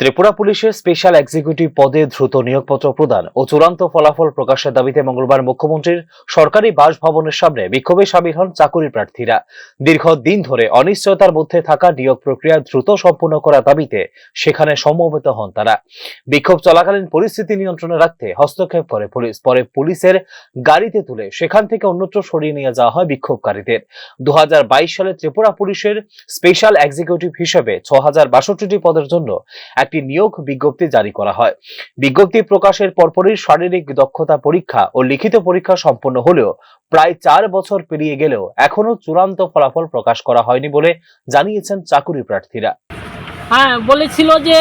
ত্রিপুরা পুলিশের special executive পদে দ্রুত নিয়োগপত্র প্রদান ও চূড়ান্ত ফলাফল প্রকাশের দাবিতে মঙ্গলবার মুখ্যমন্ত্রীর সরকারি বাসভবনের সামনে বিক্ষোভে সামিল হন চাকুরি প্রার্থীরা। দীর্ঘ দিন ধরে অনিশ্চয়তার মধ্যে থাকা নিয়োগ প্রক্রিয়া দ্রুত সম্পূর্ণ করার দাবিতে সেখানে সমবেত হন তারা। বিক্ষোভ চলাকালীন পরিস্থিতি নিয়ন্ত্রণে রাখতে হস্তক্ষেপ করে পুলিশ, পরে পুলিশের গাড়িতে তুলে সেখান থেকে অন্যত্র সরিয়ে নিয়ে যাওয়া হয় বিক্ষোভকারীদের। দু হাজার বাইশ সালে ত্রিপুরা পুলিশের স্পেশাল এক্সিকিউটিভ হিসেবে ছ হাজার বাষট্টিটি পদের জন্য একটি নিয়োগ বিজ্ঞপ্তি জারি করা হয়। বিজ্ঞপ্তি প্রকাশের পরপরই শারীরিক দক্ষতা পরীক্ষা ও লিখিত পরীক্ষা সম্পন্ন হলেও প্রায় চার বছর পেরিয়ে গেলেও এখনও চূড়ান্ত ফলাফল প্রকাশ করা হয়নি বলে জানিয়েছেন চাকুরি প্রার্থীরা। হ্যাঁ বলেছিল যে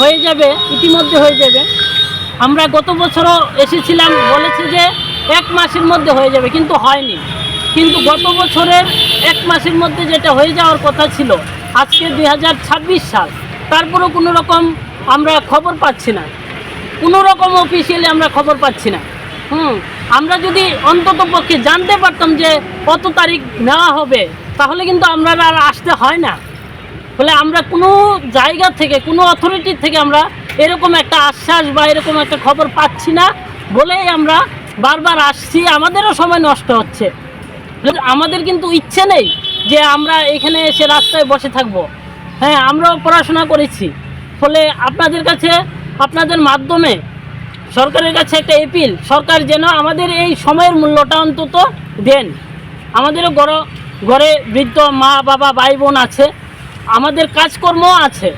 হয়ে যাবে, ইতিমধ্যে হয়ে যাবে। আমরা গত বছরও এসেছিলাম, বলেছে যে এক মাসের মধ্যে হয়ে যাবে, কিন্তু হয়নি। কিন্তু গত বছরের এক মাসের মধ্যে যেটা হয়ে যাওয়ার কথা ছিল, আজকে দুই হাজার ছাব্বিশ সাল। তারপরেও কোনো রকম আমরা খবর পাচ্ছি না। কোনো রকম অফিসিয়ালি আমরা খবর পাচ্ছি না। হুম, আমরা যদি অন্তত পক্ষে জানতে পারতাম যে কত তারিখ নেওয়া হবে, তাহলে কিন্তু আমরা আর আসতে হয় না। ফলে আমরা কোনো জায়গা থেকে, কোনো অথরিটি থেকে আমরা এরকম একটা আশ্বাস বা এরকম একটা খবর পাচ্ছি না বলেই আমরা বারবার আসছি। আমাদেরও সময় নষ্ট হচ্ছে। আমাদের কিন্তু ইচ্ছে নেই যে আমরা এখানে এসে রাস্তায় বসে থাকব। হ্যাঁ আমরাও পড়াশোনা করেছি। ফলে আপনাদের কাছে, আপনাদের মাধ্যমে সরকারের কাছে একটা এপিল সরকার যেন আমাদের এই সময়ের মূল্যটা অন্তত দেন। আমাদেরও গড় ঘরে বৃদ্ধ মা, বাবা ভাই বোন আছে, আমাদের কাজকর্ম আছে।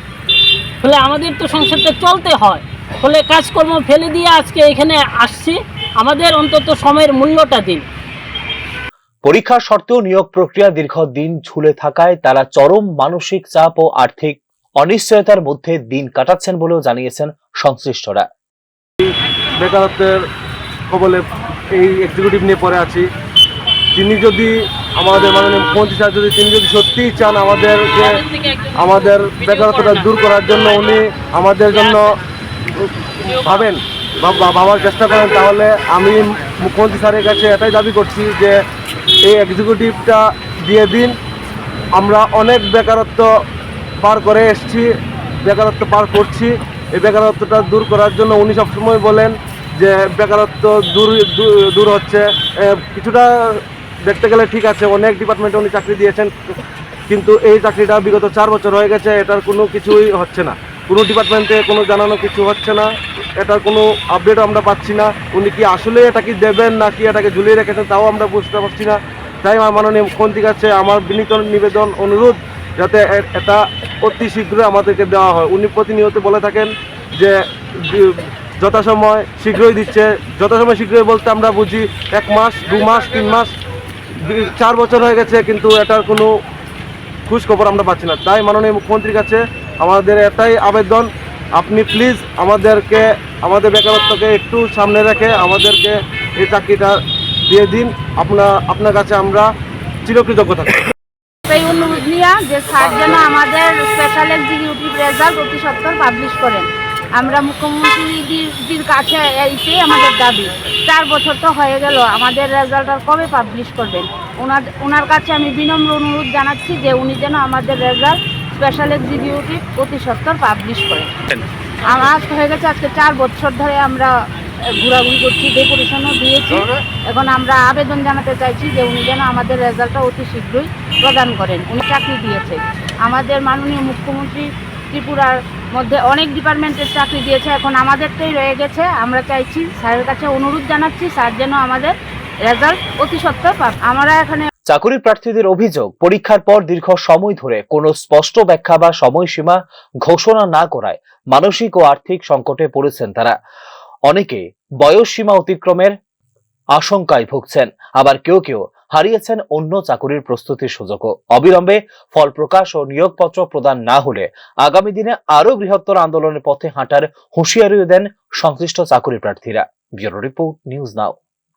ফলে আমাদের তো সংসারটা চলতে হয়। ফলে কাজকর্ম ফেলে দিয়ে আজকে এখানে আসছি। আমাদের অন্তত সময়ের মূল্যটা দিন। পরীক্ষা সত্ত্বেও নিয়োগ প্রক্রিয়া দীর্ঘদিন ঝুলে থাকায় তারা চরম মানসিক চাপ ও আর্থিক অনিশ্চয়তার মধ্যে দিন কাটাচ্ছেন বলেও জানিয়েছেন সংশ্লিষ্টরা। বেকারত্বের কবলে এই এক্সিকিউটিভ নিয়ে পড়ে আছি। তিনি যদি আমাদের মাননীয় মুখ্যমন্ত্রী স্যার যদি তিনি যদি সত্যিই চান আমাদের যে আমাদের বেকারত্বটা দূর করার জন্য উনি আমাদের জন্য ভাবেন ভাবার চেষ্টা করেন, তাহলে আমি মুখ্যমন্ত্রী স্যারের কাছে এটাই দাবি করছি যে এই এক্সিকিউটিভটা দিয়ে দিন। আমরা অনেক বেকারত্ব পার করে এসেছি, বেকারত্ব পার করছি। এই বেকারত্বটা দূর করার জন্য উনি সবসময় বলেন যে, বেকারত্ব দূর দূর- হচ্ছে। কিছুটা দেখতে গেলে ঠিক আছে, অনেক ডিপার্টমেন্টে উনি চাকরি দিয়েছেন, কিন্তু এই চাকরিটা বিগত চার বছর হয়ে গেছে, এটার কোনো কিছুই হচ্ছে না। কোনো ডিপার্টমেন্টে কোনো জানানো কিছু হচ্ছে না। এটার কোনো আপডেটও আমরা পাচ্ছি না। উনি কি আসলে এটা কি দেবেন না কি এটাকে ঝুলিয়ে রেখেছেন তাও আমরা বুঝতে পারছি না। তাই আমার মাননীয় মুখ্যমন্ত্রীর কাছে আমার বিনীত নিবেদন, অনুরোধ যাতে এটা অতি শীঘ্রই আমাদেরকে দেওয়া হয়। উনি প্রতিনিয়ত বলে থাকেন যে যথাসময় শীঘ্রই দিচ্ছে। যথাসময় শীঘ্রই বলতে আমরা বুঝি এক মাস, দু মাস, তিন মাস চার বছর হয়ে গেছে, কিন্তু এটার কোনো খোঁজ খবর আমরা পাচ্ছি না। তাই মাননীয় মুখ্যমন্ত্রীর কাছে আমাদের এটাই আবেদন। আপনি প্লিজ আমাদেরকে, আমাদের বেকারত্বকে একটু সামনে রেখে আমাদেরকে এই চাকরিটা দিয়ে দিন। আপনার আপনার কাছে আমরা চিরকৃতজ্ঞ থাকি। এই অনুরোধ নিয়ে যে স্যার যেন আমাদের স্পেশাল এক্সিকিউটিভ রেজাল্ট অতি সত্তর পাবলিশ করেন। আমরা মুখ্যমন্ত্রীজির কাছে এইটাই আমাদের দাবি। চার বছর তো হয়ে গেল, আমাদের রেজাল্ট আর কবে পাবলিশ করবেন? ওনার ওনার কাছে আমি বিনম্র অনুরোধ জানাচ্ছি যে উনি যেন আমাদের রেজাল্ট স্পেশাল এক্সিকিউটিভ অতি সত্তর পাবলিশ করে। আমার হয়ে গেছে, আজকে চার বছর ধরে আমরা ঘোরাঘুরি করছি ডেপুটেশনও দিয়েছি। এখন আমরা আবেদন জানাতে চাইছি যে উনি যেন আমাদের রেজাল্টটা অতি শীঘ্রই প্রদান করেন। উনি চাকরি দিয়েছে। আমাদের মাননীয় মুখ্যমন্ত্রী ত্রিপুরার মধ্যে অনেক ডিপার্টমেন্টের চাকরি দিয়েছে। এখন আমাদেরটাই রয়ে গেছে। আমরা চাইছি স্যারের কাছে অনুরোধ জানাচ্ছি, স্যার যেন আমাদের রেজাল্ট অতি সত্ত্বর পাব আমরা এখানে চাকুরি প্রার্থীদের অভিযোগ, পরীক্ষার পর দীর্ঘ সময় ধরে কোনো স্পষ্ট ব্যাখ্যা বা সময়সীমা ঘোষণা না করায় মানসিক ও আর্থিক সংকটে পড়েছেন তারা। অনেকে বয়স সীমা অতিক্রমের আশঙ্কায় ভুগছেন, আবার কেউ কেউ হারিয়েছেন অন্য চাকুরির প্রস্তুতির সুযোগও। অবিলম্বে ফল প্রকাশ ও নিয়োগপত্র প্রদান না হলে আগামী দিনে আরও বৃহত্তর আন্দোলনের পথে হাঁটার হুঁশিয়ারিও দেন সংশ্লিষ্ট চাকুরি প্রার্থীরা। Bureau report, news now.